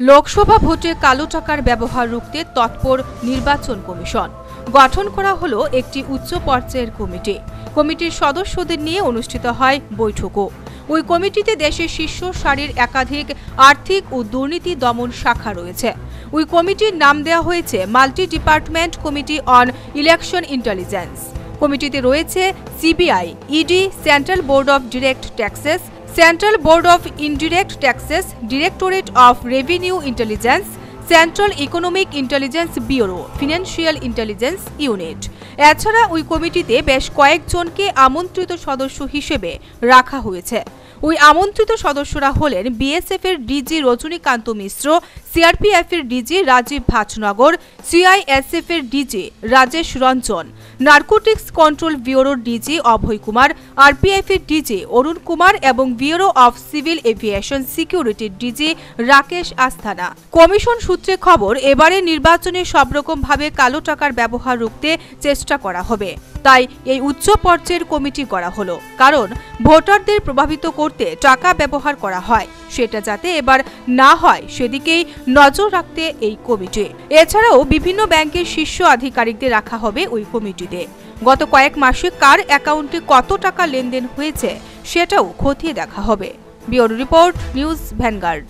লোকসভা ভোটে কালো টাকার ব্যবহার রুখতে তৎপর নির্বাচন কমিশন। গঠন করা হলো একটি উচ্চ পর্যায়ের কমিটি। কমিটির সদস্যদের নিয়ে অনুষ্ঠিত হয় বৈঠকও। ওই কমিটিতে দেশের শীর্ষ সারির একাধিক আর্থিক ও দুর্নীতি দমন শাখা রয়েছে। ওই কমিটির নাম দেওয়া হয়েছে multi department committee on election intelligence. কমিটিতে রয়েছে CBI, ED, central board of direct taxes central board of indirect taxes, directorate of revenue intelligence, central economic intelligence bureau, financial intelligence unit. এছাড়া ওই কমিটিতে বেশ কয়েকজনকে আমন্ত্রিত সদস্য হিসেবে রাখা হয়েছে। ওই আমন্ত্রিত সদস্যরা হলেন বিএসএফ এর ডিজি রজনীকান্ত মিশ্র সিআরপিএফ এর ডিজি রাজীব ভাটনগর সিআইএসএফ এর DG Rajesh Ranjan, narcotics control ব্যুরোর ডিজি অভয় কুমার আরপিএফ এর ডিজি অরুণ কুমার এবং ব্যুরো অফ সিভিল এভিয়েশন সিকিউরিটির ডিজি রাকেশ আস্থানা। কমিশন সূত্রে খবর, এবারে নির্বাচনে সব রকম ভাবে কালো টাকার ব্যবহার রুখতে চেষ্টা করা হবে। তাই এই উচ্চ পর্যায়ের কমিটি করা হলো। কারণ ভোটারদের প্রভাবিত করতে টাকা ব্যবহার করা হয়, সেটা যাতে এবার না হয় সেদিকেই নজর রাখতে এই কমিটি। এছাড়াও বিভিন্ন ব্যাংকের শীর্ষ আধিকারিকদের রাখা হবে ওই কমিটিতে। গত কয়েক মাসে কার অ্যাকাউন্টে কত টাকা লেনদেন হয়েছে সেটাও খতিয়ে দেখা হবে। Bureau report, News Vanguard.